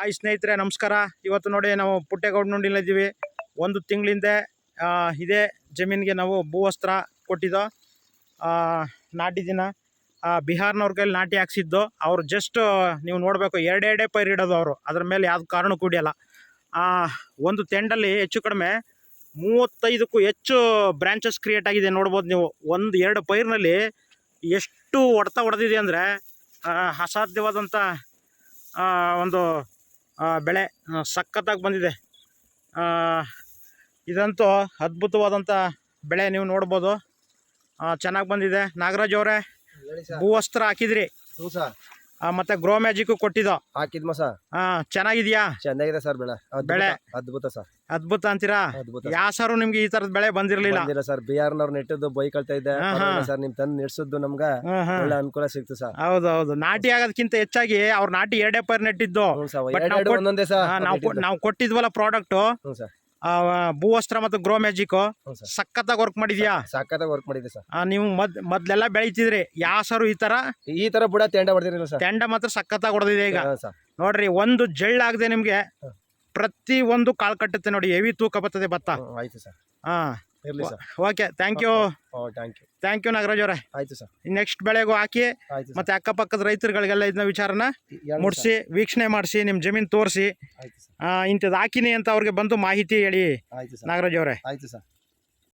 Hi ಸ್ನೇಹಿತರೆ, ನಮಸ್ಕಾರ. ಇವತ್ತು ನೋಡಿ ನಾವು ಪುಟ್ಟೇಗೌಡನಹಳ್ಳಿಲಿ ಇದ್ದೀವಿ. ಒಂದು ತಿಂಗಳಿಂದ ಇದೇ ಜಮೀನಿಗೆ ನಾವು ಭೂವಸ್ತ್ರ ಕೊಟ್ಟಿದ್ದೋ ನಾಟಿ ದಿನ ಬಿಹಾರ್ನವ್ರ ಕೈಲಿ ನಾಟಿ ಹಾಕ್ಸಿದ್ದು, ಅವ್ರು ಜಸ್ಟ್ ನೀವು ನೋಡಬೇಕು ಎರಡೆರಡೇ ಪೈರು ಇಡೋದು ಅವರು. ಅದ್ರ ಮೇಲೆ ಯಾವ್ದು ಕಾರಣ ಕುಡಿಯಲ್ಲ. ಒಂದು ತೆಂಡಲ್ಲಿ ಹೆಚ್ಚು ಕಡಿಮೆ ಮೂವತ್ತೈದಕ್ಕೂ ಹೆಚ್ಚು ಬ್ರಾಂಚಸ್ ಕ್ರಿಯೇಟ್ ಆಗಿದೆ ನೋಡ್ಬೋದು ನೀವು. ಒಂದು ಎರಡು ಪೈರ್ನಲ್ಲಿ ಎಷ್ಟು ಹೊಡೆತ ಹೊಡೆದಿದೆ ಅಂದರೆ ಅಸಾಧ್ಯವಾದಂಥ ಒಂದು ಬೆಳೆ ಸಖತ್ತಾಗಿ ಬಂದಿದೆ. ಇದಂತೂ ಅದ್ಭುತವಾದಂಥ ಬೆಳೆ ನೀವು ನೋಡ್ಬೋದು. ಚೆನ್ನಾಗಿ ಬಂದಿದೆ. ನಾಗರಾಜ್ ಅವರೇ ಭೂವಸ್ತ್ರ ಹಾಕಿದ್ರಿ. ಮತ್ತೆ ಗ್ರೋ ಮ್ಯಾಜಿಕ್ ಕೊಟ್ಟಿದ್ದು? ಹಾಕಿದ್ಮ ಸರ್? ಹಾ ಚೆನ್ನಾಗಿದ್ಯಾ? ಚೆನ್ನಾಗಿದೆ ಸರ್ ಬೆಳೆ. ಅದ್ಭುತ. ಬೆಳೆ. ಅದ್ಭುತ ಸರ್. ಅದ್ಭುತ ಅಂತೀರಾ? ಅದ್ಭುತ ಯಾವ ಸಾರು ನಿಮ್ಗೆ ಈ ತರದ ಬೆಳೆ ಬಂದಿರ್ಲಿಲ್ಲ? ಬಂದಿಲ್ಲ ಸರ್. ಬಿಹಾರ್ನವ್ರು ನೆಟ್ಟದ್ದು ಬೈ ಕಳ್ತಾ ಇದ್ದೆ ಹಾ, ಹಾ. ಪರವಾಗಿಲ್ಲ ಸರ್ ನಿಮ್ ತಂದು ನೆಡ್ಸಿದ್ದು ನಮ್ಗೆ ಒಳ್ಳೆ ಅನುಕೂಲ ಸಿಕ್ತು ಸರ್. ಹೌದು ಹೌದು. ನಾಟಿ ಆಗೋದಕ್ಕಿಂತ ಹೆಚ್ಚಾಗಿ ಅವ್ರ ನಾಟಿ ಎರಡೇ ಪೈರ್ ನೆಟ್ಟಿದ್ದು. ಹ್ಞೂ ಸರ್. But ಎರಡು ನಾವು ಎರಡು ಒಂದೊಂದೇ ಸರ್ ನಾವು ನಾವು ಕೊಟ್ಟಿದ್ವಲ್ಲ ಪ್ರಾಡಕ್ಟ್ ಹ್ಞೂ ಸರ್. ಭೂವಸ್ತ್ರ ಮತ್ತು ಗ್ರೋ ಮ್ಯಾಜಿಕ್ ಸರ್. ಸಖತ್ತಾಗಿ ವರ್ಕ್ ಮಾಡಿದ್ಯಾ? ಸಖತ್ತಾಗಿ ವರ್ಕ್ ಮಾಡಿದೆ ಸರ್. ಆ, ನೀವು ಮದ್ ಮೊದ್ಲೆಲ್ಲ ಬೆಳಿತಿದ್ರಿ. ಯಾವ ಸಾರು ಈ ತರ? ಈ ತರ ಬುಡ ತೆಂಡ ಹೊಡೆದಿರಲಿಲ್ಲ ಸರ್. ತೆಂಡ ಮಾತ್ರ ಸಖತ್ತಾಗಿ ಹೊಡೆದಿದೆ ಈಗ. ಹಾ, ಸರ್. ನೋಡ್ರಿ ಒಂದು ಜಳ್ಳಾಗದೆ ನಿಮ್ಗೆ. ಪ್ರತಿ ಒಂದು ಕಾಲ್ ಕಟ್ಟುತ್ತೆ ನೋಡಿ ಹೆವಿ ತೂಕ ಬರ್ತದೆ ಭತ್ತ. ಹ್ಮ್, ಆಯ್ತು ಸರ್. ಹಾ ಇರ್ಲಿ sir. Okay thank you thank you thank you Nagaraj ಅವರೇ ಆಯ್ತು ಸರ್. ನೆಕ್ಸ್ಟ್ ಬೆಳೆಗೂ ಹಾಕಿ ಮತ್ತೆ ಅಕ್ಕಪಕ್ಕದ ರೈತರುಗಳಿಗೆಲ್ಲ ಇದನ್ನ ವಿಚಾರನ ಮುಡಿಸಿ ವೀಕ್ಷಣೆ ಮಾಡಿಸಿ ನಿಮ್ಮ ಜಮೀನು ತೋರಿಸಿ ಇಂಥದ್ದು ಹಾಕಿನಿ ಅಂತ ಅವ್ರಿಗೆ ಬಂದು ಮಾಹಿತಿ ಹೇಳಿ ನಾಗರಾಜ್ ಅವರೇ ಆಯ್ತು ಸರ್.